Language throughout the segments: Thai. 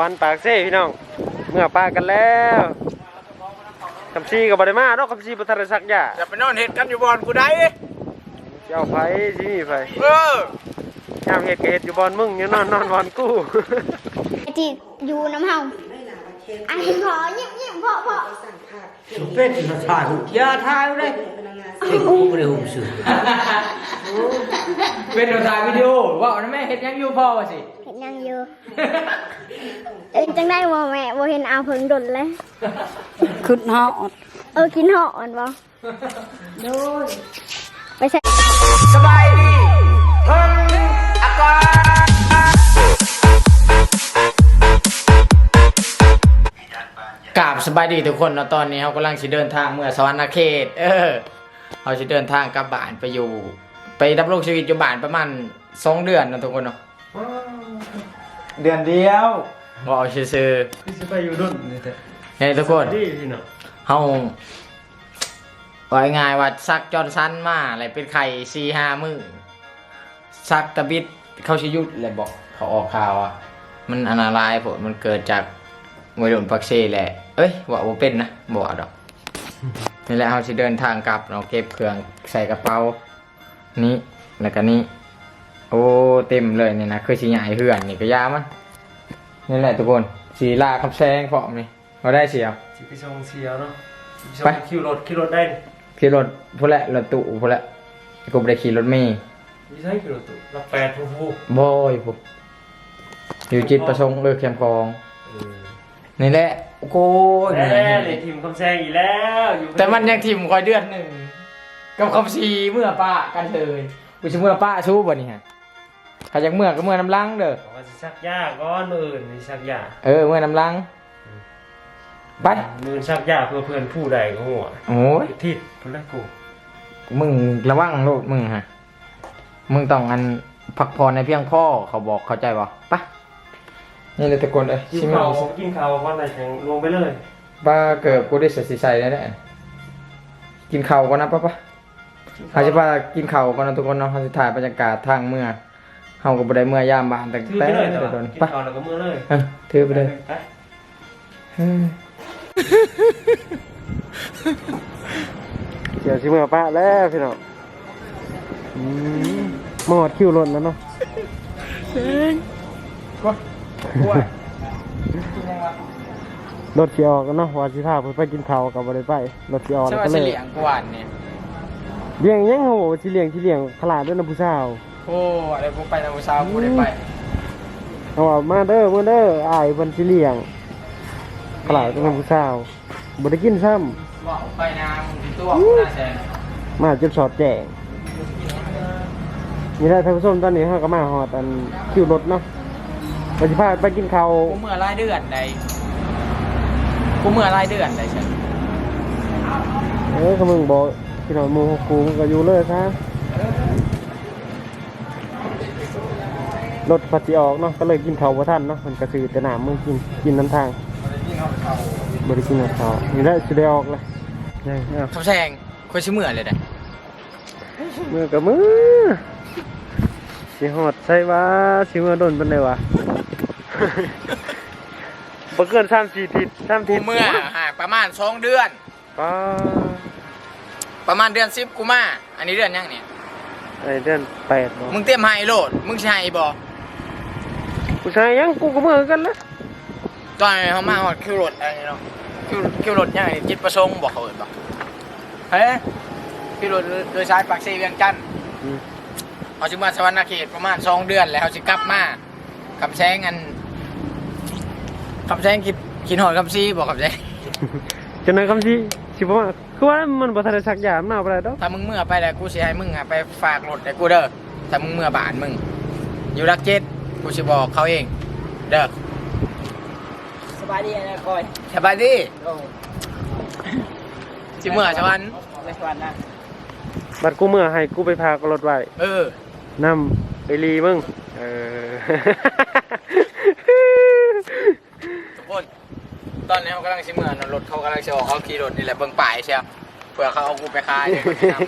วรรค์ปากเซ่พี่น้อง เมื่อปากันแล้วคำซีกับบริมาเนาะคำซีบัทรศักดิ์ยาจะไปนอนเห็ดกันอยู่บอนกูได้เจ้าไผสิมีไผเออยามเฮ็ดก็เฮ็ดอยู่บอนมึงอยู่นอนนอนบอนกูไอ้ที่อยู่น้ำเฮาไอ้พอเงียบเงียบพอพอเป็นมาถ่ายหูยาถ่ายเลยเก่งกูไม่ได้หุ่มสื่อเป็นถ่ายวิดีโอว่าเอาแม่เห็ดยังอยู่พ่อวะสิเห็ นยังอยู่เอ็นจังได้บ่แม่บ่เห็นเอาเพิ่งดนเลยขึ้นฮอดเออกินหออ่อนบ่โดยไปใส่สบายดีเพิ่นอากาศกราบสบายดีทุกคนเนาะตอนนี้เขากำลังสิเดินทางเมื่อสวรรณเขต เออเขาสิเดินทางกลับบ้านไปอยู่ ไปดำรงชีวิตอยู่บ้านประมาณสองเดือนเนาะทุกคนเนาะ เดือนเดียวบอกเอาซื่อพี่สิไปอยู่ดุนนี่แท้ๆเฮ้ยทุกคนดีพี่น้องเฮาว่าง่ายๆว่าซักจอนซันมาอะไรเป็นไข่สี่ห้ามือซักตะบิดเขาชิยุดเลยบอกเขาออกข่าวอะมันอันตรายผลมันเกิดจากวัยรุ่นปักเซ่แหละ เอ้ยว่าบ่เป็นนะบ่ว่าดอกนี่แหละเขาสิเดินทางกลับเนาะเก็บเครื่องใส่กระเป๋านี้แล้วก็นี้ โอ้เต็มเลยนี่นะคือสิใหญ่เหือนนี่ก็ยามันนี่แหละทุกคนสีลาคำแซงพร้อมนี่เราได้เสียวสิไปส่งเสียเนาะสิไปส่งคิวรถคิวรถได้นี่ขี่รถพูดแหละรถตู้พูดแหละกูไม่ได้ขี่รถเมย์มีใช่คิวรถตุรับแปดผู้ผู้บอยผมอยู่จิตประสงค์เลือกแคมคลองเออนี่แหละโอ้โหเหนื่อยแน่เลยทีมคำแซงอีกแล้วอยู่แต่มันยังทิมคอยเดือนหนึ่งกับคำซีเมื่อป้ากันเลยกูจะเมื่อป้าชู้บ่นี่ฮะ ใครอยากเมื่อก็เมื่อน้ำลังเด้อบอกว่าสิซักยาก้อนมืออื่นสิซักยาเออเมื่อน้ำลังไปมือซักยาเพื่อเพื่อนผู้ใดก็หัวโอ้ยทิศพุ่นละกูมึงระวังโลดมึงฮะมึงต้องอันพักผ่อนในเพียงพ่อเขาบอกเข้าใจป่ะไปนี่เลยตะโกนเลยกินชิมข้าวเอากินข้าววันไหนแข่งลงไปเลยป้าเกิดกูได้เสียสีใส่ได้แน่กินข้าวก่อนนะป้าป้าเขาจะป้ากินข้าวก่อนนะทุกคนเนาะเขาจะถ่ายบรรยากาศทางเมื่อ เฮาก็บ่ได้เมื่อยามบ้านแต่ถือแต่ไปเลยแต่แต่ว่าโดนกินไป้าข้าวแล้วก็มือเลยเออถือไปเลยไปเฮ้ยเดี๋ยวชิมกับป้าแล้วพี่น้องหมอดคิวรถแล้วเนาะกดกล้วยรถสิออกกันเนาะว่าสิพาเพิ่นไปกินข้าวกับบ่ได้ไปรถสิออกใช่แล้วว่าก็สิเลยเลี้ยงกวนเนี่ยเลี้ยงยังโหสิเลี้ยงสิเลี้ยงขลาดด้วยนะผู้สาว โอ้อะไรกูไปนะกูเช้ากูได้ไปเอาว่ามาเด้อมาเด้ออ้ายเพิ่นสิเลี้ยงขลาดด้วยนะผู้สาวบ่ได้กินซ้ำว่าไปนามึงติดตัวน่าแสนมาจนสอดแจ้งนี่แหละท่านผู้ชมตอนนี้เราก็มาหอดอันคิวรถเนาะไปสิพาไปกินข้าวกูเมื่อรายเดือนใดกูเมื่อรายเดือนใดใช่เอ้ยเขามึงบอกพี่น้องหมูกูมึงก็อยู่เลยซะ รถปัดสิออกเนาะก็เลยกินข้าวบ่ทันเนาะมันก็ซื้อแต่น้ำมึงกินกินน้ำทางบ่ได้กินข้าวนี่แหละสิได้ออกเลยนี่เอาผมแซงคนชิเมื่อเลยเด้มือกับมือสิหอดใส่ว่าสิมือโดนเป็นไดวะบ่เกิน3 4ทิศ3ทิกูศเมื่อหาประมาณสองเดือน ป้าประมาณเดือนสิบกูมา อันนี้เดือนยังเนี่ยไอเดือนแปดเนาะมึงเตรียมไฮโหลด มึงใช่บ่ ผู้ชายยังกูก็มือกันละตอนนี้เขามาหอดคิวรถอะไรเนาะคิวคิวรถยังไงจิตประสงค์บอกเขาเอินบอกเฮ้ยคิวรถโดยสายปากซีเวียงจันทน์อืมเขาจึงมาสวรรณเขตประมาณสองเดือนแล้วเขาจะกลับมาคำแซงอันคำแซงคิดคิดหอดคำซีบอกคำแซงจนนั้นคำสิสิบ่ว่าคือว่ามันบ่ทันได้สักยามนเอาไปได้ดอกถ้ามึงเมื่อไปแล้วกูสิให้มึงอะไปฝากรถให้กูเด้อถ้ามึงเมื่อบานมึงอยู่รักเจ็ด กูสิบอกเขาเอง เด้อสบายดีนะคอยสบายดีโอ้สิเมื่อชวันในสวรรค์นะบัดกูมือให้กูไปพากรถไว้เออนำไปรีมึงเออทุกคนตอนนี้เขากำลังสิเมื่อนะรถเขากำลังสิออกเขาขี่รถนี่แหละเบิ่งป่ายเชียวเผื่อเขาเอากูไปขายเดี๋ยวกูสินำ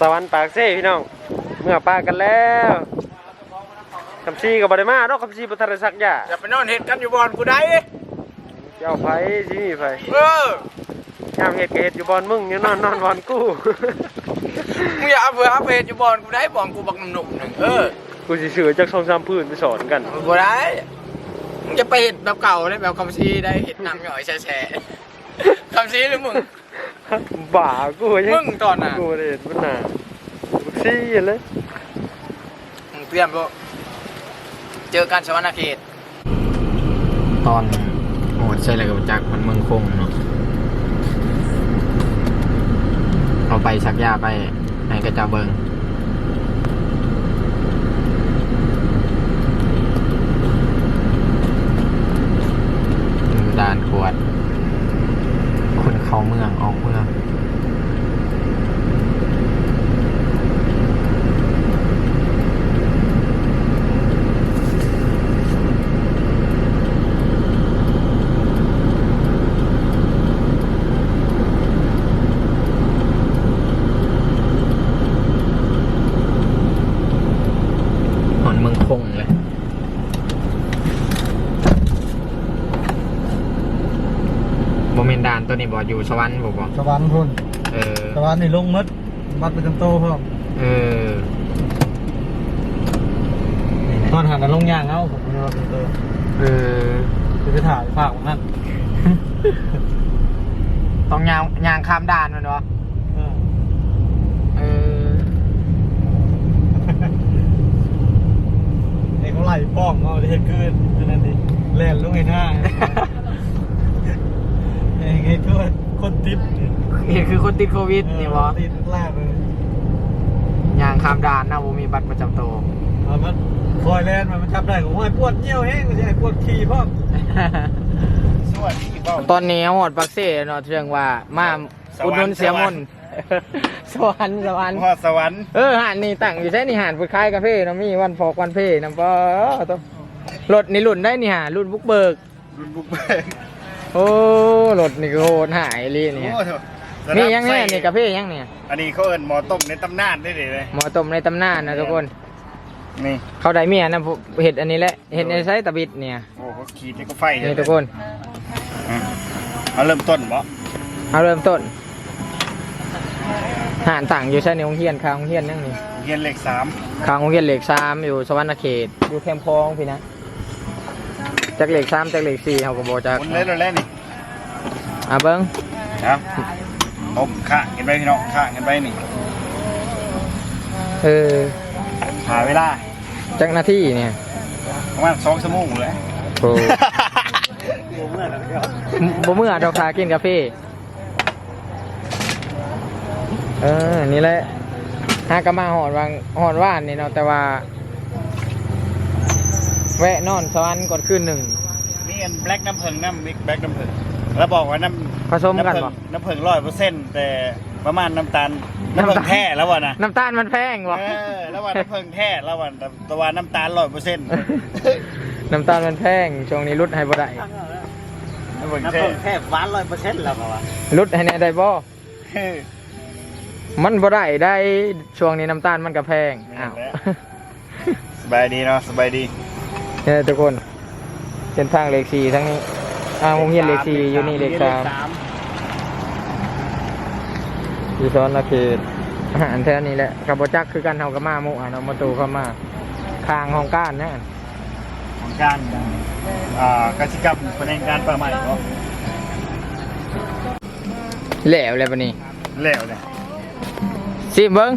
สวรรค์ปากเซ่พี่น้อง เมื่อปากันแล้วคำซีกับบริมาเนาะคำซีบัทรศักดิ์ยาอย่าไปนอนเห็ดกันอยู่บอนกูได้เจ้าไผสิมีไผเออยามเฮ็ดก็เฮ็ดอยู่บอนมึงอยู่นอนนอนบอนกูมึงอย่าเอาเผื่อเอาไปเห็ดอยู่บอนกูได้บอนกูบักหนุ่มๆหนึ่งเออกูสิซื้อจัก2 3พื้นไปสอนกันมึงกูได้มึงจะไปเห็ดแบบเก่าได้แบบคำซีได้เห็ดน้ำหย่อยแฉะๆคำซีหรือมึงบ้ากูยังมึงตอนน่ะกูบ่ได้เฮ็ดมันน่ะบัก ซี่เลยมึงเตรียมบ่เจอกันสวรรณเขตตอนโหดใช่เลยกับจักรมันเมืองคงเนาะเราไปชักยาไปให้กระเจ้าเบิงด่านขวด คนเข้าเมืองออกเมือง หอนเมืองคงเลยโมเมนดานตัวนี้ บออยู่สวรรค์บอกบอสวรรค์พุ่นเออสวรรค์นี่ลงมดมัดประจำโตพร้อมเออตอนหันกันลงย่างเอาผมไม่ว่าเป็นโตเออจะไปถ่ายภาคของนั่นต้องยางยางข้ามด่านมันวะเออเออไอ้เขาไล่ป้องเอาที่คืนฉะนั้นดิแล่นลงไอ้หน้า ไอ้ไอ้ตัวคนติดเห็นคือคนติดโควิดนี่วะติดแรกเลยยางข้ามด่านนะผมมีบัตรประจำตัวเอามันคอยแล่นมันมันจับได้ของห้อยปวดเยี่ยวแห้งไม่ใช่ปวดขี้พ่อมสวัสดีเบ้าตอนนี้หอดปักเซ่เนาะเรื่องว่ามาอุดหนุนเสียมนต์สวรรค์สวรรค์พ่อสวรรค์เออหานนี่ตั้งอยู่ใช่นี่หานพุดคายกาแฟนะมีวันพอกวันเพน้ำปอต้องรถนี่รุ่นได้นี่ฮะรุ่นบุกเบิกรุ่นบุกเบิกโอ้ รถนี่ก็โหดหายเลยนี่โอ้โหนี่ยังไงนี่กาแฟยังเนี่ย อันนี้เขาเอิ้นหมอต้มในตำนานได้เลยเลยหมอต้มในตำนานนะทุกคน นี่ เขาได้เมียนะผมเห็ดอันนี้แหละเห็ดในไซตะบิดเนี่ย โอ้เขาขีดนี่ก็ไฟเลยนี่ทุกคนอะเอาเริ่มต้นบ่เอาเริ่มต้นหานต่างอยู่ใช่ในโรงเรียนค้างโรงเรียนนั่งนี่เรียนเลขสามค้างโรงเรียนเหล็กสามอยู่สวรรณเขตอยู่แคมป์คลองพี่นะจากเหล็กสามจากเหล็กสี่เขาก็บอกจาก คนเล่นเราเล่นนี่ อะเบิ้งครับต้มข้างกันไปพี่น้องข้างกันไปนี่เออหาเวลาจากหน้าที่เนี่ยประมาณสองชั่วโมงเลยโอ้บ่เมื่อดอกคากินกาแฟเออ นี่แหละหากะมาหอดวางหอดว่านนี่เนาะแต่ว่า แวะนอนสวรรค์ก่อนคืนหนึ่งนี่อันแบล็กน้ำผึ้งน้ำมิกแบล็กน้ำผึ้ง แล้วบอกว่าน้ำผสมกันำผึ้งบ่ น้ำผึ้งร้อยเปอร์เซ็นต์แต่ประมาณน้ำตาลน้ำผึ้งแท้แล้ววะนะน้ำตาลมันแพงวะเออแล้วว่าน้ำผึ้งแท้แล้วว่าแต่แตะวันน้ำตาลร้อยเปอร์เซ็นต์น้ำตาลมันแพงช่วงนี้ลดให้บ่ได้น้ำผึ้งน้ำแท้ผึ้งแค่หวานร้อยเปอร์เซ็นต์แล้วป่าวะลดให้แน่ได้บ่เออมันบ่ได้ได้ช่วงนี้น้ำตาลมันก็แพงอ้าวแม่นแล้วสบายดีเนาะสบายดีเนี่ยทุกคนเส้นทางเลขสี่ทั้งนี้ อ่าโรงเรียนเลขสี่อยู่นี่เลขสามอยู่ซ้อนละเขตอาหารแท้นี้แหละกับบจักคือกันเฮากับมาหมุอะเนาะมาตูเข้ามาคางห้องก้านนะของการอ่ากสิกรรมเป็นการประมาณเนาะแหลวเลยปะนี่แล้วเนี่ยซิมเบิ้ง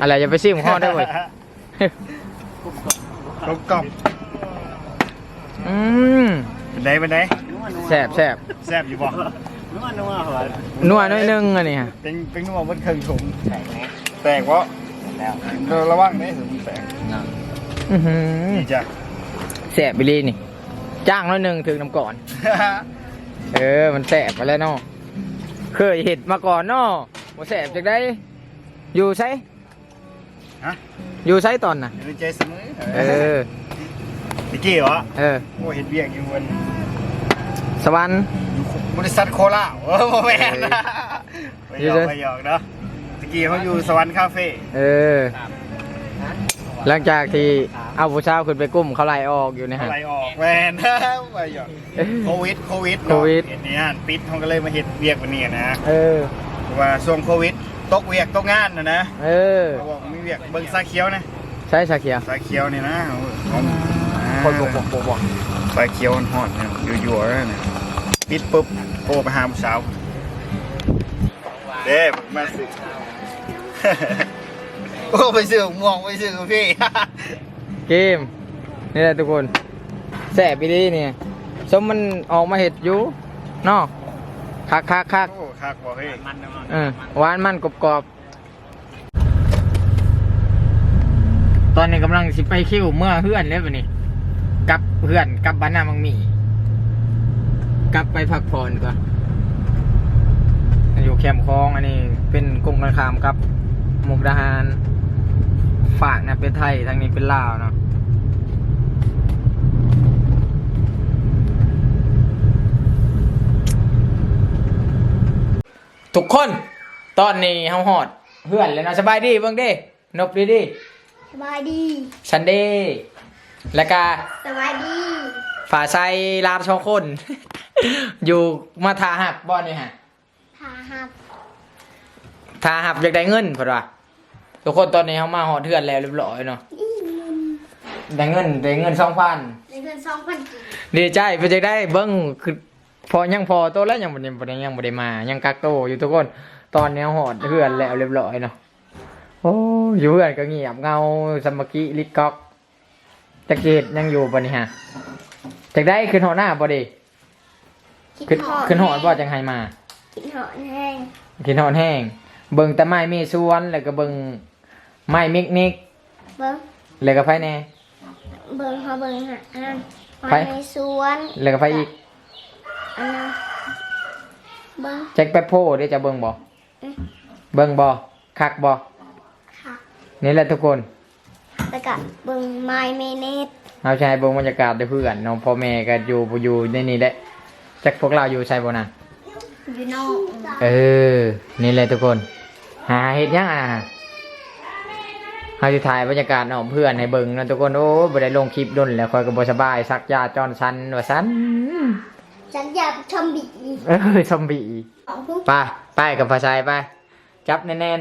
อะไรจะไปซิมข้อได้เว้ยกลมกล่อมอืมเป็นไงเป็นไงแซ่บแซ่บแซ่บอยู่บ่นัวนัวเหรอนัวหน้อยหนึงอันนี้ฮะเป็นเป็นนัวบนเครื่องถุงแตกวะแล้วระวังนี่ถึงแตกอื้อหือดีจ้ะแซ่บไปเลยนี่ จ้างหน้อยหนึงถึงน้ำก่อน เออมันแซ่บไปแล้วเนาะเคยเห็ดมาก่อนเนาะว่าแซ่บจากได้อยู่ใช้ฮะอยู่ใช้ตอนน่ะอยู่ในใจเสมอเออตะกี้เหรอเออโอ้เห็นเบียกอยู่บนส วรรค์บริษัทโคราชโอ้โหแม่นนะไปหยอกอยู่เลยไปหยอกเนาะตะกี้เขาอยู่สวรรค์คาเฟ่เออ หลังจากที่เอาผู้สาวขึ้นไปกุ้มเขาไล่ออกอยู่เนะฮะอะไรออกแวนไปหยอกโควิดโควิดโควิดเห็นเนี่ยปิดเขาก็เลยมาเห็ดเวียกวันนี้นะเออเพราะว่าช่วงโควิดตกเวียกตกงานนะนะเออเขาบอกมีเวียกเบิ่งซาเขียวนะใช่ชาเขียวซาเขียวนี่นะของคนบอกบอกบอกบอกซาเขียวหอดเนี่ยอยู่ๆแล้วเนี่ย ปิดปุ๊บโทรไปหาผู้สาวเด้มาสิโอ้ไปซื้อม่วงไปซื้อพี่ เกม นี่แหละทุกคนแสบไปดีเนี่ยสมมันออกมาเห็ดอยู่เนาะคักคักคักโอ้คักบอกเฮ้ยเออหวานมันกรอบกรอบตอนนี้กำลังสิไปคิวเมื่อเพื่อนเลยวันนี้กลับเพื่อนกลับบ้านนามังมี กลับไปพักผ่อนก่อนอยู่แคมป์คลองอันนี้เป็นกรุงกันคามกับมุกดาหารฝากนะเป็นไทยทางนี้เป็นลาวเนาะทุกคนตอนนี้เฮาหอดเพื่อนเลยเนาะสบายดีเบิ่งเด้นบดีดีสบายดีซันเดย์แล้วก็สบายดี ฝาไซลาดชองคน อยู่มาทาหับบ่อนนี่ฮะพาหับทาหับอยากได้เงินเพิ่นว่าทุกคนตอนนี้เฮามาหอดเทือนแล้วเรียบร้อยเนาะอีเงินได้เงินได้เงิน2,000ในเงินสองพันกีดีใจเพิ่นจะได้เบิ่งคือพอยังพอโตแล้วยังบ่ได้บ่ได้ยังบ่ได้มา ยังกักโตอยู่ทุกคน ตอนนี้หอดเพื่อนแล้วเรียบร้อยเนาะโอ้อยู่เพื่อนก็เงียบเงาสามัคคีลิกก๊อกจักเกตยังอยู่บ่นี่ฮะ จักได้ขึ้นหอหน้าบ่ดีขึ้นขึ้นหอดบ่จังไห้มากินหอดแห้งขึ้นหอดแห้ง เบิ่งแต่ไม้เมสวนแล้วก็เบิ่งไม้มิกนิกเบิ้งแล้วก็ไฟแหน่เบิ้งเขาเบิ้งฮะอันนั้นไปในสวนแล้วก็ไฟอีกอันนั้นเบิ้งแจ็คแป๊บโพเดี๋ยวจะเบิ่งบ่เอ๊ะเบิ่งบ่คักบ่ค่ะนี่แหละทุกคนแล้วก็เบิ้งไม้เมเนต เอาใช้เบิ่งบรรยากาศด้วยเพื่อนน้องพ่อแม่ก็อยู่บ่อยู่ในนี้แหละจักพวกเราอยู่ใช่บ่นะอยู่นอกเออ นี่แหละทุกคน หาเฮ็ดยังอะเฮาสิถ่ายบรรยากาศน้องเพื่อนให้เบิ่งนะทุกคนโอ้บ่ได้ลงคลิปดนแล้วคอยก็บ่สบายซักยาจอนซันว่าซันฉันอยากชมบีเออซอมบี้ของทุกไปไปกับภาษายไป จับแน่น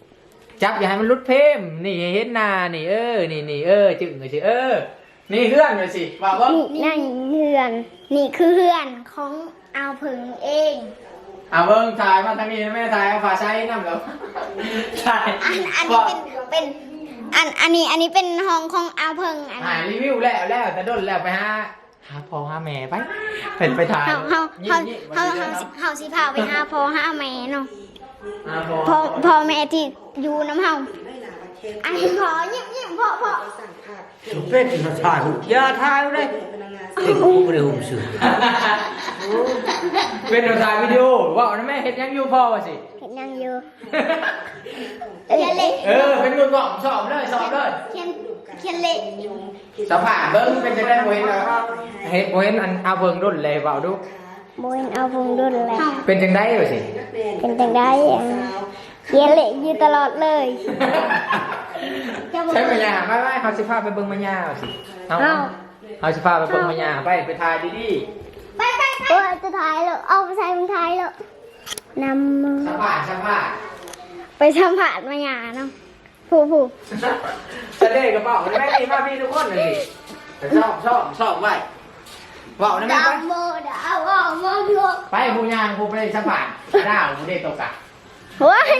ๆจับอย่าให้มันหลุดเพมนี่ให้เห็นหน้านี่เออ นี่นี่เออ จึงเลยสิเออ นี่เฮือนเลยสิว่าบ่นี่นั่นเฮือน นี่คือเฮือนของเอาวผึ่งเองเอาเบิ่งถ่ายมาทางนี้แม่ถ่ายเอาฝาใช้นำแล้วถ่ายอันอันนี้เป็นเป็นอันอันนี้อันนี้เป็นห้องของเอาวเพิงอันถ่ายนี้รีวิวแล้วแล้วแต่ดนแล้วไปหาหาพ่อหาแม่ไปเป็นไปถ่ายเฮาเฮาเฮายี่เฮายี่เฮาสิเฮาสิพาไปหาพ่อหาแม่เนาะหาพ่พ่ออพ่อแม่ที่อยู่น้ำเฮา อันนี้พอยิ้มยิ้มพ่อพ่อเป็นถ่ายอย่าถ่ายเลยเอ็งกูไม่ได้หุ่มสื่อเป็นถ่ายวิดีโอว่าเอานะแม่เฮ็ดยังอยู่พ่อวะสิเห็นยังอยู่เขียนเล็กเออเป็นมือกล่องสอบเลยสอบเลยเขียนเขียนเล็กสภาพเบิ้งเป็นจะได้บ่เห็นแล้วเฮ็ดบ่เห็นอันเอาเบิ่งรุ่นเลยเปล่าดูโบนเอาพุงดุนเลยเป็นจังได้วะสิเป็นจังได้อะเขียนเล็กอยู่ตลอดเลย ใช้ปัญญาไม่ไม่เขาสิพาไปเบิ่งปัญญาวะสิเอาเอาเขาสิพาไปเบิ่งปัญญาไปไปถ่ายดีไปไปไปโอ้ยจะถ่ายแล้วเอาไปใส่มึงถ่ายแล้วนำมือๆสภาพสภาพไปสัมผัสมาหยาเนาะผู้ผู้สะเด้กระเป๋าแม่นี่มาพี่ทุกคนเลยสิชอบชอบชอบไว้เว้านะแม่ดาไปวโมดาวอ้อมอพลกไปผู้ยางผู้ไปสัมผัสดาวผู้เด็กตกอะเฮ้ย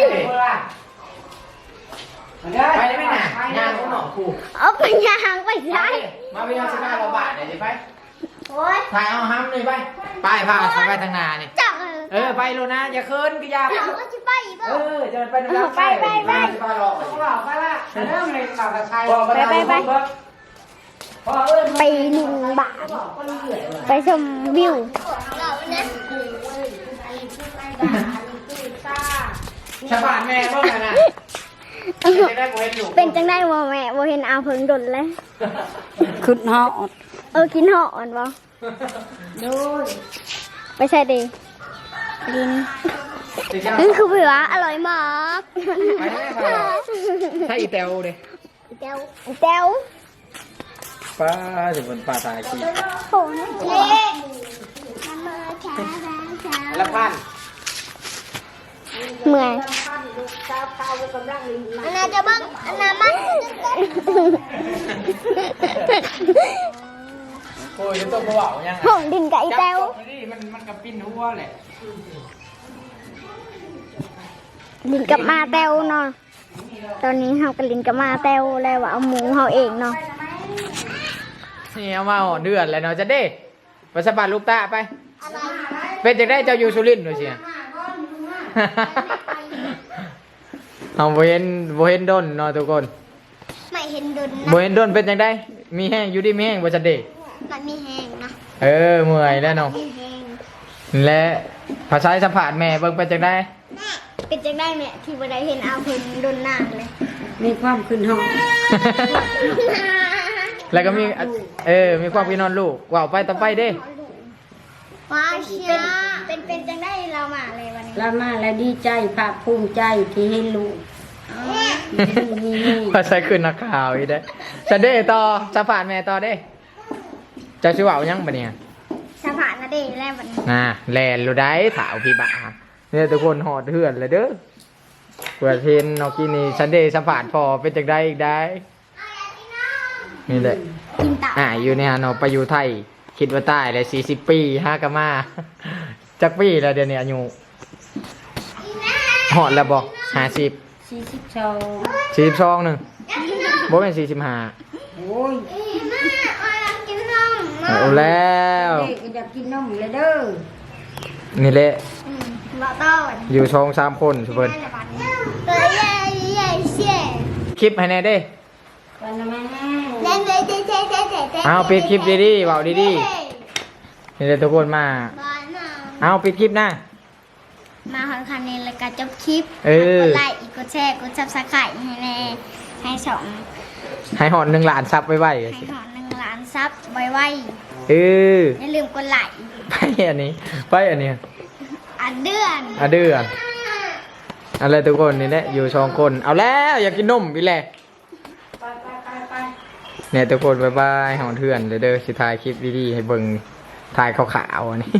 ไปได้ไหมน่ะยางผู้หนองครูเอาไปยางไปไปใช้มาพี่เอาสิบห้าบาทเดี๋ยวสิไปโอ้ยถ่ายเอาห้ามเลยไปไปพาไปทางนานี่จับเออไปโลนะอย่าเคินก็อย่าจับก็จะไปบ่เออจะไปน้ำลายไปไปไปไปหรอกไปละเริ่มเลยข่าวกับชายไปไปไปพ่อเอ้ยไปหนึ่งบาทไปชมวิวชาวบ้านแม่บ้างนะจะได้บ่ เห็นอยู่เป็นจังได้บ่แม่บ่เห็นเอาวเพิ่งดนเลยขึ้นฮอดเออกินห่ออ่อนบ่ไปใช่ดิดินนี่คือเผืออร่อยมากไปได้ไหมใช่อีเตลเลยเจ้าเจ้าป้าถึงบนป่าตายขี้โหนเล่มันมาช้าช้าช้าละพันเมื่อยอันน่าจะบ้างอันน่ามันโอ้ยต้องมาบอกยังไงหงดินไก่เต้วจับตกไปดิมันมันกับปิ้นหัวแหละลินกับมาเต้วเนาะตอนนี้เฮากับลินกับมาเต้วแล้วว่าเอาหมูเฮาเองเนาะนี่เอามาหอเดือนแล้วเนาะจะเด้ไปสะบัดลูกตาไป เป็นจะได้เจ้าอยู่สุรินทร์ด้วยเชีย เอาโบเห็นโบเห็นดนเนาะทุกคนไม่เห็นดุนโบเห็นดนเป็นจังได้มีแห้งอยู่ดีมีแห้งบ่จะเด้มันมีแห้งนะเออเมื่อยแล้วเนาะมีแห้งและภาษาสัมผัสแม่เบิ่งเป็นจังได้เป็นจังได้แม่ที่บ่ได้เห็นเอาเพิ่นดุนนานเลยมีความขึ้นห้องแล้วก็มีเออมีความพี่นอนลูกว่าวไปต่อไปเด้ ว้าเชียเป็นเป็นจังได้เรามาเลยวันนี้แล้วมาแล้วดีใจภาคภูมิใจที่เห็นลูกนี่นี่ภาษาขึ้นนักข่าวอีกได้จะเด้ต่อสัมผัสแม่ต่อเด้เจะชื่อว่ายังบ่เนี่ยสะพานนะเด้แล้ววันนี้น่ะแลนรูได้ถาวพี่บ้าเนี่ยทุกคนหอดเถื่อนเลยเด้อเปิดเพลงนอกกี้นี่ฉันเดสัมผัสพอเป็นจากได้อีกได้นี่แหละกินตับอ่าอยู่เนี่ยเนาะไปอยู่ไทย คิดว่าตายเลยสี่สิบปีห้ากะมาจักปีแล้วเดี๋ยวนี้อายุหอดแล้วบอกห้าสิบสี่สิบสองสี่สิบสองหนึ่งบ่เป็นสี่สิบห้าโอ้ยแม่เอาอยากกินนมเอาแล้วเด็กก็อยากกินนมเลยเด้อนี่แหละอืมบอกต้นอยู่สองสามคนสุเพิ่นเอ้ยเย้เย้เชี่ยคลิปให้แน่เด้กันนะแม่ เล่นเลยเจ๊เจ๊เจ๊เจ๊เจ๊เอาปิดคลิปดีๆเบาดีๆนี่เลยทุกคนมาบ้านน่ะเอาปิดคลิปนะมาหอนคันนี้แล้วก็จบคลิปเออกดไลค์อีกกดแชร์กดซับสไครต์ให้แน่ให้สองให้หอนหนึ่งล้านซับไว้ไว้ให้หอนหนึ่งล้านซับไวเออๆอย่าลืมกดไลค์ไปอันนี้ ไปอันนี้อันเดือนอะเดือนอะไรทุกคนนี่แหละอยู่สองคน เอาแล้วอยากกินนมอีกแหละ เนี่ยทุกคนบายบายหองเถื่อนเลยเด้อสิถ่ายคลิปดีๆให้เบิ่งถ่ายขาวๆอันนี้